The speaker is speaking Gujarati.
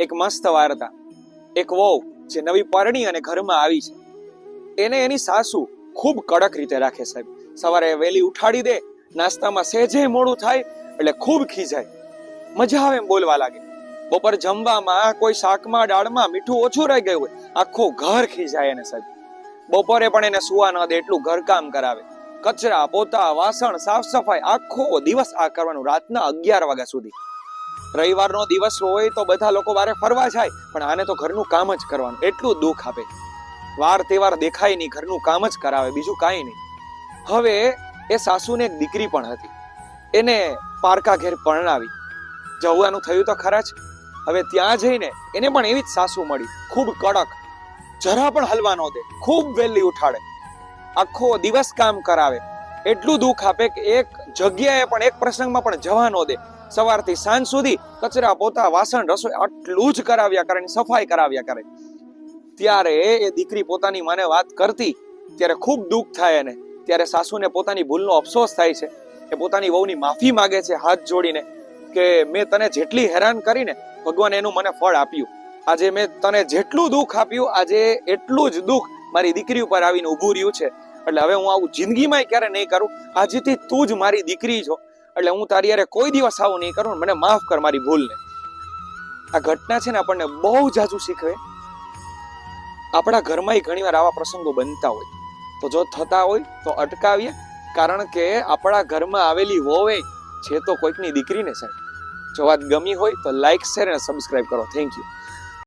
એક મસ્ત વાર્તા એક વહુ જે નવી પરણી અને ઘરમાં આવી છે. એને એની સાસુ ખૂબ કડક રીતે રાખે સાહેબ. સવારે વહેલી ઉઠાડી દે, નાસ્તામાં સહેજે મોડું થાય એટલે ખૂબ ખીજાય. મજા આવે એમ બોલવા લાગે. બપોર જમવામાં કોઈ શાકમાં, દાળમાં મીઠું ઓછું રહી ગયું હોય, આખું ઘર ખીજાય એને સાહેબ. બપોરે પણ એને સુવા ન દે એટલું ઘરકામ કરાવે. કચરા, પોતા, વાસણ સાફ સફાઈ આખો દિવસ આ કરવાનું, રાતના અગિયાર વાગ્યા સુધી. રવિવારનો દિવસ હોય તો બધા લોકો વારે ફરવા જાય, પણ આને તો ઘરનું કામ જ કરવાનું, એટલું દુઃખ આપે. વાર તહેવાર દેખાય નહીં, ઘરનું કામ જ કરાવે, બીજું કાંઈ નહીં. હવે એ સાસુને એક દીકરી પણ હતી. એને પારકા ઘેર પરણાવી. જવાનું થયું તો ખરા જ. હવે ત્યાં જઈને એને પણ એવી જ સાસુ મળી. ખૂબ કડક. જરા પણ હલવા ન દે. ખૂબ વહેલી ઉઠાડે. આખો દિવસ કામ કરાવે. એટલું દુઃખ આપે કે એક જગ્યાએ પણ એક પ્રસંગમાં પણ જવા ન દે. સવારથી સાંજ સુધી કચરા, પોતા, વાસણ, રસોઈ આટલું જ કરાવ્યા કરે સફાઈ કરાવ્યા કરે. ત્યારે એ દીકરી પોતાની માને વાત કરતી, ત્યારે ખૂબ દુઃખ થાય એને. ત્યારે સાસુને પોતાની ભૂલનો અફસોસ થાય છે. એ પોતાની વહુની માફી માગે છે હાથ જોડીને કે મેં તને જેટલી હેરાન કરીને ભગવાન એનું મને ફળ આપ્યું. આજે મેં તને જેટલું દુઃખ આપ્યું, આજે એટલું જ દુઃખ મારી દીકરી ઉપર આવીને ઊભું રહ્યું છે. એટલે હવે હું આવું જિંદગીમાં ક્યારે નહીં કરું. આજથી તું જ મારી દીકરી છો. એટલે હું તારી યારે કોઈ દિવસ આવું નહીં કરું મને માફ કર મારી ભૂલને. આ ઘટના છે ને આપણને બહુ જાજુ શીખવે. આપણા ઘરમાં ઘણીવાર આવા પ્રસંગો બનતા હોય. તો જો થતા હોય તો અટકાવીએ. કારણ કે આપણા ઘરમાં આવેલી હોવે છે તો કોઈકની દીકરીને સાહેબ જો વાત ગમી હોય તો લાઈક શેર અને સબસ્ક્રાઈબ કરો. Thank you